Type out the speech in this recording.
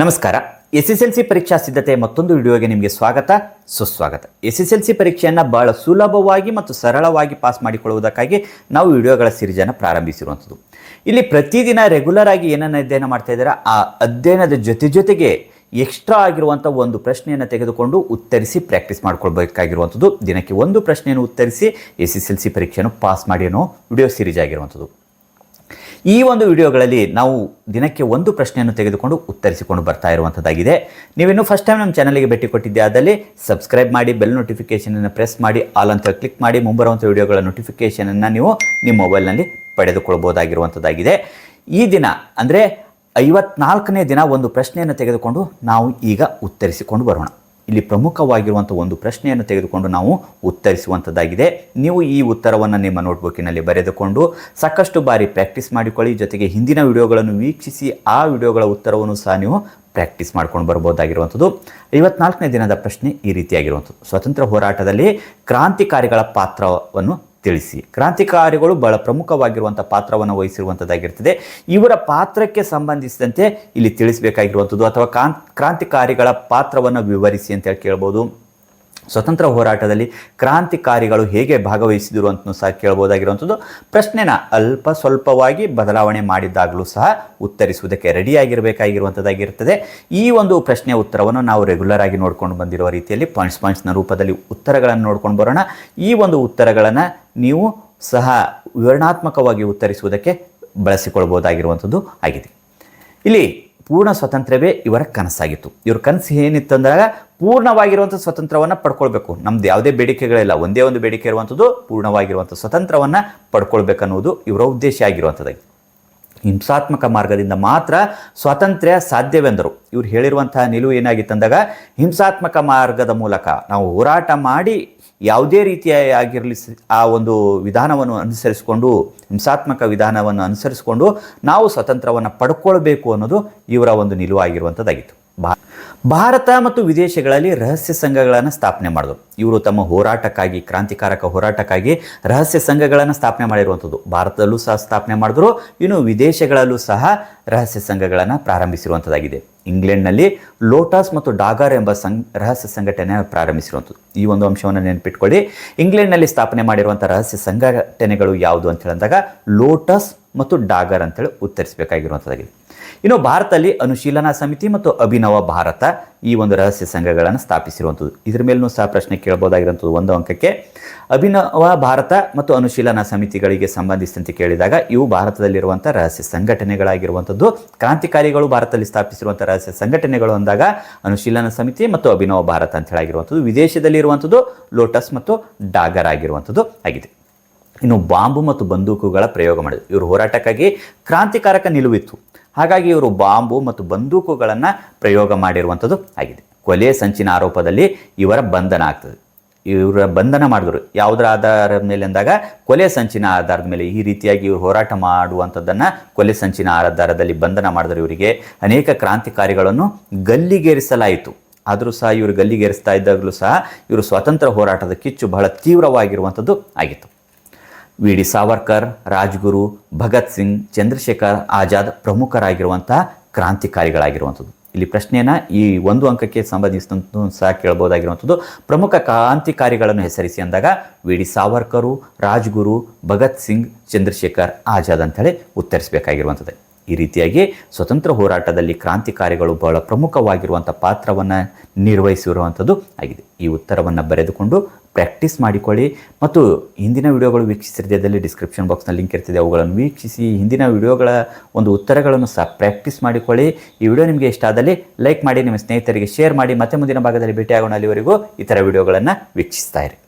ನಮಸ್ಕಾರ. S S L C ಪರೀಕ್ಷಾ ಸಿದ್ಧತೆ ಮತ್ತೊಂದು ವಿಡಿಯೋಗೆ ನಿಮಗೆ ಸ್ವಾಗತ, ಸುಸ್ವಾಗತ. ಎಸ್ ಎಸ್ ಎಲ್ ಸಿ ಪರೀಕ್ಷೆಯನ್ನು ಬಹಳ ಸುಲಭವಾಗಿ ಮತ್ತು ಸರಳವಾಗಿ ಪಾಸ್ ಮಾಡಿಕೊಳ್ಳುವುದಕ್ಕಾಗಿ ನಾವು ವಿಡಿಯೋಗಳ ಸಿರಿಜನ್ನು ಪ್ರಾರಂಭಿಸಿರುವಂಥದ್ದು. ಇಲ್ಲಿ ಪ್ರತಿದಿನ ರೆಗ್ಯುಲರ್ ಆಗಿ ಏನನ್ನು ಅಧ್ಯಯನ ಮಾಡ್ತಾ ಇದ್ದೀರಾ? ಆ ಅಧ್ಯಯನದ ಜೊತೆ ಜೊತೆಗೆ ಎಕ್ಸ್ಟ್ರಾ ಆಗಿರುವಂಥ ಒಂದು ಪ್ರಶ್ನೆಯನ್ನು ತೆಗೆದುಕೊಂಡು ಉತ್ತರಿಸಿ ಪ್ರಾಕ್ಟೀಸ್ ಮಾಡ್ಕೊಳ್ಬೇಕಾಗಿರುವಂಥದ್ದು. ದಿನಕ್ಕೆ ಒಂದು ಪ್ರಶ್ನೆಯನ್ನು ಉತ್ತರಿಸಿ ಎಸ್ ಎಸ್ ಎಲ್ ಸಿ ಪರೀಕ್ಷೆಯನ್ನು ಪಾಸ್ ಮಾಡಿ ಅನ್ನೋ ವಿಡಿಯೋ ಸಿರೀಸ್ ಆಗಿರುವಂಥದ್ದು. ಈ ಒಂದು ವಿಡಿಯೋಗಳಲ್ಲಿ ನಾವು ದಿನಕ್ಕೆ ಒಂದು ಪ್ರಶ್ನೆಯನ್ನು ತೆಗೆದುಕೊಂಡು ಉತ್ತರಿಸಿಕೊಂಡು ಬರ್ತಾ ಇರುವಂಥದ್ದಾಗಿದೆ. ನೀವಿನ್ನು ಫಸ್ಟ್ ಟೈಮ್ ನಮ್ಮ ಚಾನಲ್ಗೆ ಭೇಟಿ ಕೊಟ್ಟಿದ್ದೆ ಆದಲ್ಲಿ ಸಬ್ಸ್ಕ್ರೈಬ್ ಮಾಡಿ ಬೆಲ್ ನೋಟಿಫಿಕೇಷನನ್ನು ಪ್ರೆಸ್ ಮಾಡಿ ಆಲ್ ಅಂತ ಕ್ಲಿಕ್ ಮಾಡಿ ಮುಂಬರುವಂಥ ವಿಡಿಯೋಗಳ ನೋಟಿಫಿಕೇಷನನ್ನು ನೀವು ನಿಮ್ಮ ಮೊಬೈಲ್ನಲ್ಲಿ ಪಡೆದುಕೊಳ್ಬೋದಾಗಿರುವಂಥದ್ದಾಗಿದೆ ಈ ದಿನ ಅಂದರೆ ಐವತ್ನಾಲ್ಕನೇ ದಿನ ಒಂದು ಪ್ರಶ್ನೆಯನ್ನು ತೆಗೆದುಕೊಂಡು ನಾವು ಈಗ ಉತ್ತರಿಸಿಕೊಂಡು ಬರೋಣ. ಇಲ್ಲಿ ಪ್ರಮುಖವಾಗಿರುವಂಥ ಒಂದು ಪ್ರಶ್ನೆಯನ್ನು ತೆಗೆದುಕೊಂಡು ನಾವು ಉತ್ತರಿಸುವಂಥದ್ದಾಗಿದೆ. ನೀವು ಈ ಉತ್ತರವನ್ನು ನಿಮ್ಮ ನೋಟ್ಬುಕ್ಕಿನಲ್ಲಿ ಬರೆದುಕೊಂಡು ಸಾಕಷ್ಟು ಬಾರಿ ಪ್ರಾಕ್ಟೀಸ್ ಮಾಡಿಕೊಳ್ಳಿ. ಜೊತೆಗೆ ಹಿಂದಿನ ವಿಡಿಯೋಗಳನ್ನು ವೀಕ್ಷಿಸಿ ಆ ವಿಡಿಯೋಗಳ ಉತ್ತರವನ್ನು ಸಹ ನೀವು ಪ್ರಾಕ್ಟೀಸ್ ಮಾಡ್ಕೊಂಡು ಬರ್ಬೋದಾಗಿರುವಂಥದ್ದು. ಐವತ್ನಾಲ್ಕನೇ ದಿನದ ಪ್ರಶ್ನೆ ಈ ರೀತಿಯಾಗಿರುವಂಥದ್ದು. ಸ್ವತಂತ್ರ ಹೋರಾಟದಲ್ಲಿ ಕ್ರಾಂತಿಕಾರಿಗಳ ಪಾತ್ರವನ್ನು ತಿಳಿಸಿ. ಕ್ರಾಂತಿಕಾರಿಗಳು ಬಹಳ ಪ್ರಮುಖವಾಗಿರುವಂಥ ಪಾತ್ರವನ್ನು ವಹಿಸಿರುವಂಥದ್ದಾಗಿರ್ತದೆ. ಇವರ ಪಾತ್ರಕ್ಕೆ ಸಂಬಂಧಿಸಿದಂತೆ ಇಲ್ಲಿ ತಿಳಿಸಬೇಕಾಗಿರುವಂಥದ್ದು ಅಥವಾ ಕ್ರಾಂತಿಕಾರಿಗಳ ಪಾತ್ರವನ್ನು ವಿವರಿಸಿ ಅಂತ ಹೇಳಿ ಕೇಳ್ಬೋದು. ಸ್ವತಂತ್ರ ಹೋರಾಟದಲ್ಲಿ ಕ್ರಾಂತಿಕಾರಿಗಳು ಹೇಗೆ ಭಾಗವಹಿಸಿದರು ಅಂತ ಸಹ ಕೇಳ್ಬೋದಾಗಿರುವಂಥದ್ದು. ಪ್ರಶ್ನೆನ ಅಲ್ಪ ಸ್ವಲ್ಪವಾಗಿ ಬದಲಾವಣೆ ಮಾಡಿದ್ದಾಗಲೂ ಸಹ ಉತ್ತರಿಸುವುದಕ್ಕೆ ರೆಡಿಯಾಗಿರಬೇಕಾಗಿರುವಂಥದ್ದಾಗಿರ್ತದೆ. ಈ ಒಂದು ಪ್ರಶ್ನೆಯ ಉತ್ತರವನ್ನು ನಾವು ರೆಗ್ಯುಲರ್ ಆಗಿ ನೋಡ್ಕೊಂಡು ಬಂದಿರುವ ರೀತಿಯಲ್ಲಿ ಪಾಯಿಂಟ್ಸ್ ಪಾಯಿಂಟ್ಸ್ನ ರೂಪದಲ್ಲಿ ಉತ್ತರಗಳನ್ನು ನೋಡ್ಕೊಂಡು ಬರೋಣ. ಈ ಒಂದು ಉತ್ತರಗಳನ್ನು ನೀವು ಸಹ ವಿವರಣಾತ್ಮಕವಾಗಿ ಉತ್ತರಿಸುವುದಕ್ಕೆ ಬಳಸಿಕೊಳ್ಬೋದಾಗಿರುವಂಥದ್ದು ಆಗಿದೆ. ಇಲ್ಲಿ ಪೂರ್ಣ ಸ್ವಾತಂತ್ರ್ಯವೇ ಇವರ ಕನಸಾಗಿತ್ತು. ಇವ್ರ ಕನಸು ಏನಿತ್ತು ಅಂದಾಗ ಪೂರ್ಣವಾಗಿರುವಂಥ ಸ್ವತಂತ್ರವನ್ನು ಪಡ್ಕೊಳ್ಬೇಕು. ನಮ್ದು ಯಾವುದೇ ಬೇಡಿಕೆಗಳಿಲ್ಲ. ಒಂದೇ ಒಂದು ಬೇಡಿಕೆ ಇರುವಂಥದ್ದು ಪೂರ್ಣವಾಗಿರುವಂಥ ಸ್ವತಂತ್ರವನ್ನು ಪಡ್ಕೊಳ್ಬೇಕನ್ನುವುದು ಇವರ ಉದ್ದೇಶ ಆಗಿರುವಂಥದ್ದಾಗಿದೆ. ಹಿಂಸಾತ್ಮಕ ಮಾರ್ಗದಿಂದ ಮಾತ್ರ ಸ್ವಾತಂತ್ರ್ಯ ಸಾಧ್ಯವೆಂದರು. ಇವ್ರು ಹೇಳಿರುವಂತಹ ನಿಲುವು ಏನಾಗಿತ್ತಂದಾಗ ಹಿಂಸಾತ್ಮಕ ಮಾರ್ಗದ ಮೂಲಕ ನಾವು ಹೋರಾಟ ಮಾಡಿ ಯಾವುದೇ ರೀತಿಯಾಗಿರಲಿ ಆ ಒಂದು ವಿಧಾನವನ್ನು ಅನುಸರಿಸಿಕೊಂಡು, ಹಿಂಸಾತ್ಮಕ ವಿಧಾನವನ್ನು ಅನುಸರಿಸಿಕೊಂಡು ನಾವು ಸ್ವತಂತ್ರವನ್ನು ಪಡ್ಕೊಳ್ಬೇಕು ಅನ್ನೋದು ಇವರ ಒಂದು ನಿಲುವಾಗಿರುವಂಥದ್ದಾಗಿತ್ತು ಭಾ ಭಾರತ ಮತ್ತು ವಿದೇಶಗಳಲ್ಲಿ ರಹಸ್ಯ ಸಂಘಗಳನ್ನು ಸ್ಥಾಪನೆ ಮಾಡಿದ್ರು. ಇವರು ತಮ್ಮ ಹೋರಾಟಕ್ಕಾಗಿ, ಕ್ರಾಂತಿಕಾರಕ ಹೋರಾಟಕ್ಕಾಗಿ ರಹಸ್ಯ ಸಂಘಗಳನ್ನು ಸ್ಥಾಪನೆ ಮಾಡಿರುವಂಥದ್ದು. ಭಾರತದಲ್ಲೂ ಸಹ ಸ್ಥಾಪನೆ ಮಾಡಿದ್ರು, ಇನ್ನು ವಿದೇಶಗಳಲ್ಲೂ ಸಹ ರಹಸ್ಯ ಸಂಘಗಳನ್ನು ಪ್ರಾರಂಭಿಸಿರುವಂಥದ್ದಾಗಿದೆ. ಇಂಗ್ಲೆಂಡ್ನಲ್ಲಿ ಲೋಟಸ್ ಮತ್ತು ಡಾಗರ್ ಎಂಬ ಸಂಘ, ರಹಸ್ಯ ಸಂಘಟನೆ ಪ್ರಾರಂಭಿಸಿರುವಂಥದ್ದು. ಈ ಒಂದು ಅಂಶವನ್ನು ನೆನಪಿಟ್ಕೊಳ್ಳಿ. ಇಂಗ್ಲೆಂಡ್ನಲ್ಲಿ ಸ್ಥಾಪನೆ ಮಾಡಿರುವಂಥ ರಹಸ್ಯ ಸಂಘಟನೆಗಳು ಯಾವುದು ಅಂತ ಹೇಳಿದಾಗ, ಲೋಟಸ್ ಮತ್ತು ಡಾಗರ್ ಅಂತೇಳಿ ಉತ್ತರಿಸಬೇಕಾಗಿರುವಂಥದ್ದಾಗಿದೆ. ಇನ್ನು ಭಾರತದಲ್ಲಿ ಅನುಶೀಲನಾ ಸಮಿತಿ ಮತ್ತು ಅಭಿನವ ಭಾರತ ಈ ಒಂದು ರಹಸ್ಯ ಸಂಘಗಳನ್ನು ಸ್ಥಾಪಿಸಿರುವಂಥದ್ದು. ಇದ್ರ ಮೇಲೂ ಸಹ ಪ್ರಶ್ನೆ ಕೇಳಬಹುದಾಗಿರುವಂಥದ್ದು ಒಂದು ಅಂಕಕ್ಕೆ. ಅಭಿನವ ಭಾರತ ಮತ್ತು ಅನುಶೀಲನಾ ಸಮಿತಿಗಳಿಗೆ ಸಂಬಂಧಿಸಿದಂತೆ ಕೇಳಿದಾಗ ಇವು ಭಾರತದಲ್ಲಿರುವಂಥ ರಹಸ್ಯ ಸಂಘಟನೆಗಳಾಗಿರುವಂಥದ್ದು. ಕ್ರಾಂತಿಕಾರಿಗಳು ಭಾರತದಲ್ಲಿ ಸ್ಥಾಪಿಸಿರುವಂಥ ರಹಸ್ಯ ಸಂಘಟನೆಗಳು ಅಂದಾಗ ಅನುಶೀಲನಾ ಸಮಿತಿ ಮತ್ತು ಅಭಿನವ ಭಾರತ ಅಂತ ಹೇಳಾಗಿರುವಂಥದ್ದು. ವಿದೇಶದಲ್ಲಿರುವಂಥದ್ದು ಲೋಟಸ್ ಮತ್ತು ಡಾಗರ್ ಆಗಿರುವಂಥದ್ದು. ಆಗಿದೆ. ಇನ್ನು ಬಾಂಬು ಮತ್ತು ಬಂದೂಕುಗಳ ಪ್ರಯೋಗ ಮಾಡಿದರು. ಇವರು ಹೋರಾಟಕ್ಕಾಗಿ ಕ್ರಾಂತಿಕಾರಕ ನಿಲುವಿತ್ತು. ಹಾಗಾಗಿ ಇವರು ಬಾಂಬು ಮತ್ತು ಬಂದೂಕುಗಳನ್ನು ಪ್ರಯೋಗ ಮಾಡಿರುವಂಥದ್ದು ಆಗಿದೆ. ಕೊಲೆ ಸಂಚಿನ ಆರೋಪದಲ್ಲಿ ಇವರ ಬಂಧನ ಆಗ್ತದೆ. ಇವರ ಬಂಧನ ಮಾಡಿದ್ರು. ಯಾವುದರ ಆಧಾರದ ಮೇಲೆ ಅಂದಾಗ ಕೊಲೆ ಸಂಚಿನ ಆಧಾರದ ಮೇಲೆ ಈ ರೀತಿಯಾಗಿ ಇವರು ಹೋರಾಟ ಮಾಡುವಂಥದ್ದನ್ನು ಕೊಲೆ ಸಂಚಿನ ಆಧಾರದಲ್ಲಿ ಬಂಧನ ಮಾಡಿದ್ರು ಇವರಿಗೆ. ಅನೇಕ ಕ್ರಾಂತಿಕಾರಿಗಳನ್ನು ಗಲ್ಲಿಗೇರಿಸಲಾಯಿತು. ಆದರೂ ಸಹ ಇವರು ಗಲ್ಲಿಗೇರಿಸ್ತಾ ಇದ್ದಾಗಲೂ ಸಹ ಇವರು ಸ್ವಾತಂತ್ರ್ಯ ಹೋರಾಟದ ಕಿಚ್ಚು ಬಹಳ ತೀವ್ರವಾಗಿರುವಂಥದ್ದು ಆಗಿತ್ತು. ವಿ ಡಿ ಸಾವರ್ಕರ್, ರಾಜ್ಗುರು, ಭಗತ್ ಸಿಂಗ್, ಚಂದ್ರಶೇಖರ್ ಆಜಾದ್ ಪ್ರಮುಖರಾಗಿರುವಂಥ ಕ್ರಾಂತಿಕಾರಿಗಳಾಗಿರುವಂಥದ್ದು. ಇಲ್ಲಿ ಪ್ರಶ್ನೆಯನ್ನ ಈ ಒಂದು ಅಂಕಕ್ಕೆ ಸಂಬಂಧಿಸಿದಂತೂ ಸಹ ಕೇಳಬಹುದಾಗಿರುವಂಥದ್ದು ಪ್ರಮುಖ ಕ್ರಾಂತಿಕಾರಿಗಳನ್ನು ಹೆಸರಿಸಿ ಅಂದಾಗ ವಿ ಡಿ ಸಾವರ್ಕರು, ರಾಜ್ಗುರು, ಭಗತ್ ಸಿಂಗ್, ಚಂದ್ರಶೇಖರ್ ಆಜಾದ್ ಅಂತೇಳಿ ಉತ್ತರಿಸಬೇಕಾಗಿರುವಂಥದ್ದು. ಈ ರೀತಿಯಾಗಿ ಸ್ವತಂತ್ರ ಹೋರಾಟದಲ್ಲಿ ಕ್ರಾಂತಿಕಾರಿಗಳು ಬಹಳ ಪ್ರಮುಖವಾಗಿರುವಂಥ ಪಾತ್ರವನ್ನು ನಿರ್ವಹಿಸಿರುವಂಥದ್ದು ಆಗಿದೆ. ಈ ಉತ್ತರವನ್ನು ಬರೆದುಕೊಂಡು ಪ್ರಾಕ್ಟೀಸ್ ಮಾಡಿಕೊಳ್ಳಿ ಮತ್ತು ಹಿಂದಿನ ವಿಡಿಯೋಗಳು ವೀಕ್ಷಿಸಿದಲ್ಲಿ ಡಿಸ್ಕ್ರಿಪ್ಷನ್ ಬಾಕ್ಸ್ನಲ್ಲಿ ಲಿಂಕ್ ಇರ್ತಿದೆ, ಅವುಗಳನ್ನು ವೀಕ್ಷಿಸಿ ಹಿಂದಿನ ವಿಡಿಯೋಗಳ ಒಂದು ಉತ್ತರಗಳನ್ನು ಸಹ ಪ್ರಾಕ್ಟೀಸ್ ಮಾಡಿಕೊಳ್ಳಿ. ಈ ವಿಡಿಯೋ ನಿಮಗೆ ಇಷ್ಟ ಆದಲ್ಲಿ ಲೈಕ್ ಮಾಡಿ, ನಿಮ್ಮ ಸ್ನೇಹಿತರಿಗೆ ಶೇರ್ ಮಾಡಿ, ಮತ್ತೆ ಮುಂದಿನ ಭಾಗದಲ್ಲಿ ಭೇಟಿಯಾಗೋಣ. ಅಲ್ಲಿವರೆಗೂ ಈ ಥರ ವಿಡಿಯೋಗಳನ್ನು ವೀಕ್ಷಿಸ್ತಾ ಇರಿ.